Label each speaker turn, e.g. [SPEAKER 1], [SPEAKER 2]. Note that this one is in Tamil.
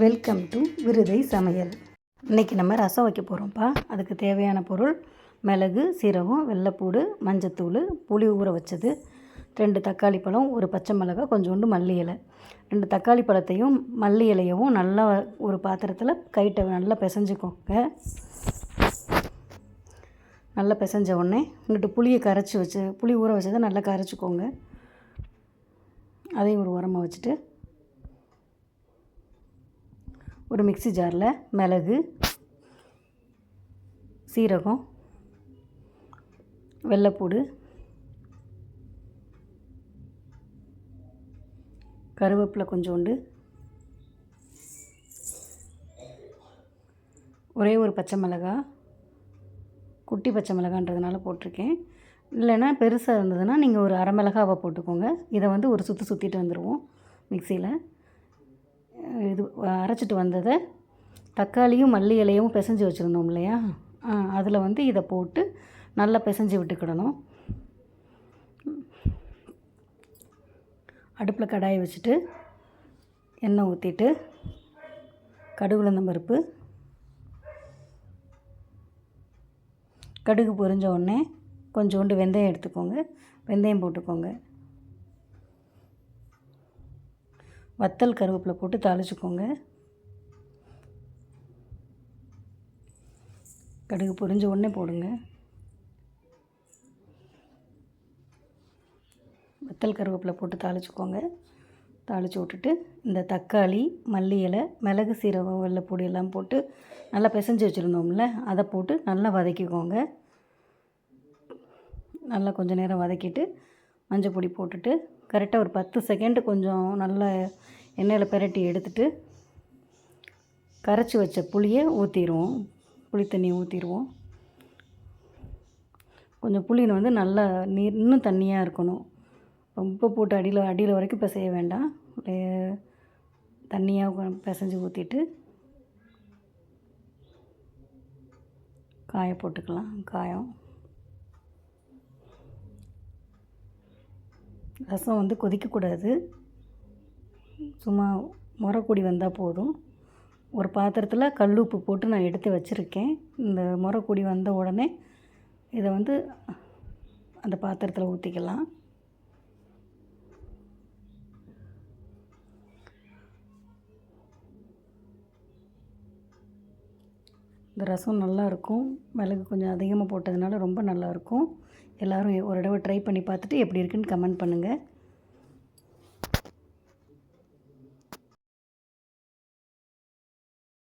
[SPEAKER 1] வெல்கம் டு விருதை சமையல். இன்றைக்கி நம்ம ரசம் வைக்க போகிறோம்ப்பா அதுக்கு தேவையான பொருள் மிளகு சீரகம் வெள்ளைப்பூடு மஞ்சத்தூள் புளி ஊற வச்சது ரெண்டு தக்காளி பழம் ஒரு பச்சை மிளகாய் கொஞ்சோண்டு மல்லி இலை. ரெண்டு தக்காளி பழத்தையும் மல்லி இலையவும் நல்லா ஒரு பாத்திரத்தில் கைட்டை நல்லா பிசைஞ்சுக்கோங்க. நல்லா பிசைஞ்ச உடனே இங்கிட்டு புளியை கரைச்சி வச்சு புளி ஊற வச்சதை நல்லா கரைச்சிக்கோங்க. அதையும் ஒரு உரமாக வச்சுட்டு ஒரு மிக்ஸி ஜாரில் மிளகு சீரகம் வெள்ளைப்பூடு கருவேப்பிலை கொஞ்சோண்டு ஒரே ஒரு பச்சை மிளகா குட்டி பச்சை மிளகான்றதுனால போட்டிருக்கேன். இல்லைன்னா பெருசாக இருந்ததுன்னா நீங்கள் ஒரு அரை மிளகாவை போட்டுக்கோங்க. இதை வந்து ஒரு சுற்றி சுற்றிட்டு வந்துடுவோம் மிக்சியில் இது அரைச்சிட்டு வந்ததை. தக்காளியும் மல்லி இலையும் பிசைஞ்சு வச்சுருந்தோம் இல்லையா? அதில் வந்து இதை போட்டு நல்லா பிசைஞ்சு விட்டுக்கிடணும். அடுப்பில் கடாயை வச்சுட்டு எண்ணெய் ஊற்றிட்டு கடுகு உளுந்தம் பருப்பு கடுகு பொரிஞ்ச உடனே கொஞ்சோண்டு வெந்தயம் எடுத்துக்கோங்க. வெந்தயம் போட்டுக்கோங்க. வத்தல் கருவேப்பிலை போட்டு தாளிச்சுக்கோங்க. கடுகு பொரிஞ்ச உடனே போடுங்க. வத்தல் கருவேப்பிலை போட்டு தாளிச்சுக்கோங்க. தாளித்து விட்டுட்டு இந்த தக்காளி மல்லி இலை மிளகு சீரகம் வெள்ளைப்பொடி எல்லாம் போட்டு நல்லா பிசைஞ்சு வச்சுருந்தோம்ல அதை போட்டு நல்லா வதக்கிக்கோங்க. நல்லா கொஞ்சம் நேரம் வதக்கிட்டு மஞ்சள் பொடி போட்டுட்டு கரெக்டாக ஒரு பத்து செகண்டு கொஞ்சம் நல்லா எண்ணெயில் பிரட்டி எடுத்துட்டு கரைச்சி வச்ச புளியை ஊற்றிடுவோம் புளி தண்ணியை ஊற்றிடுவோம் கொஞ்சம் புளின்னு வந்து நல்லா நீர் இன்னும் தண்ணியாக இருக்கணும். ரொம்ப போட்டு அடியில் அடியில் வரைக்கும் பிசைய வேண்டாம். தண்ணியாக பிசைஞ்சு ஊற்றிட்டு காய போட்டுக்கலாம். காயம். ரசம் வந்து கொதிக்கக்கூடாது. சும்மா முறக்கூடி வந்தால் போதும். ஒரு பாத்திரத்தில் கல் உப்பு போட்டு நான் எடுத்து வச்சுருக்கேன். இந்த முறக்கூடி வந்த உடனே இதை வந்து அந்த பாத்திரத்தில் ஊற்றிக்கலாம் இந்த ரசம் நல்லாயிருக்கும். மிளகு கொஞ்சம் அதிகமாக போட்டதுனால ரொம்ப நல்லாயிருக்கும். எல்லோரும் ஒரு தடவை ட்ரை பண்ணி பார்த்துட்டு எப்படி இருக்குன்னு கமெண்ட் பண்ணுங்கள்